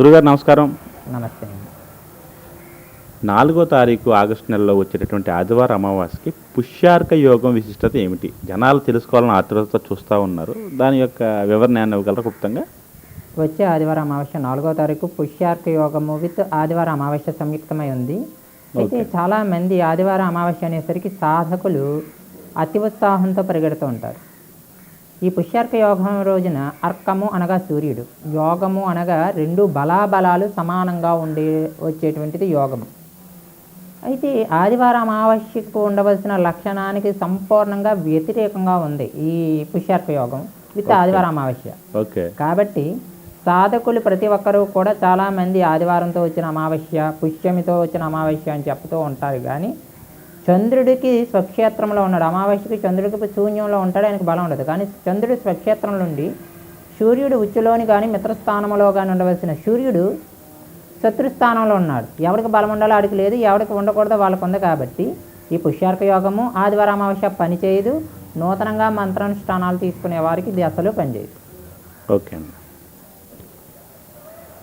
గురుగారు నమస్కారం. నమస్తే అండి. నాలుగో తారీఖు ఆగస్టు నెలలో వచ్చేటటువంటి ఆదివారం అమావాస్యకి పుష్యార్క యోగం విశిష్టత ఏమిటి? జనాలు తెలుసుకోవాలని ఆతృతతో చూస్తూ ఉన్నారు. దాని యొక్క వివరణ ఏమైనా ఇవ్వగలరా క్లుప్తంగా? వచ్చే ఆదివారం అమావాస్య నాలుగో తారీఖు పుష్యార్క యోగము విత్ ఆదివారం అమావాస్య సంయుక్తమై ఉంది. అయితే చాలా మంది ఆదివారం అమావాస్య అనేసరికి సాధకులు అతి ఉత్సాహంతో పరిగెడుతూ ఉంటారు. ఈ పుష్యార్క యోగం రోజున అర్కము అనగా సూర్యుడు. యోగము అనగా రెండు బలాబలాలు సమానంగా ఉండే వచ్చేటువంటిది యోగము. అయితే ఆదివారం అమావాస్యకు ఉండవలసిన లక్షణానికి సంపూర్ణంగా వ్యతిరేకంగా ఉంది ఈ పుష్యార్క యోగం. విత్ ఆదివారం అమావాస్య ఓకే. కాబట్టి సాధకులు ప్రతి ఒక్కరూ కూడా చాలామంది ఆదివారంతో వచ్చిన అమావాస్య పుష్యమితో వచ్చిన అమావాస్య అని చెప్తూ ఉంటారు. కానీ చంద్రుడికి స్వక్షేత్రంలో ఉన్నాడు. అమావాస్యకి చంద్రుడికి శూన్యంలో ఉంటాడు. ఆయనకు బలం ఉండదు. కానీ చంద్రుడి స్వక్షేత్రం నుండి సూర్యుడు ఉచ్చులోని కానీ మిత్రస్థానంలో కానీ ఉండవలసిన సూర్యుడు శత్రుస్థానంలో ఉన్నాడు. ఎవరికి బలం ఉండాలో ఆడికి లేదు. ఎవరికి ఉండకూడదో వాళ్ళకు ఉంది కాబట్టి ఈ పుష్యార్క యోగము ఆదివారం అమావాస్య పనిచేయదు నూతనంగా మంత్రానుష్ఠానాలు తీసుకునే వారికి ఇది అసలు పనిచేయదు ఓకే అండి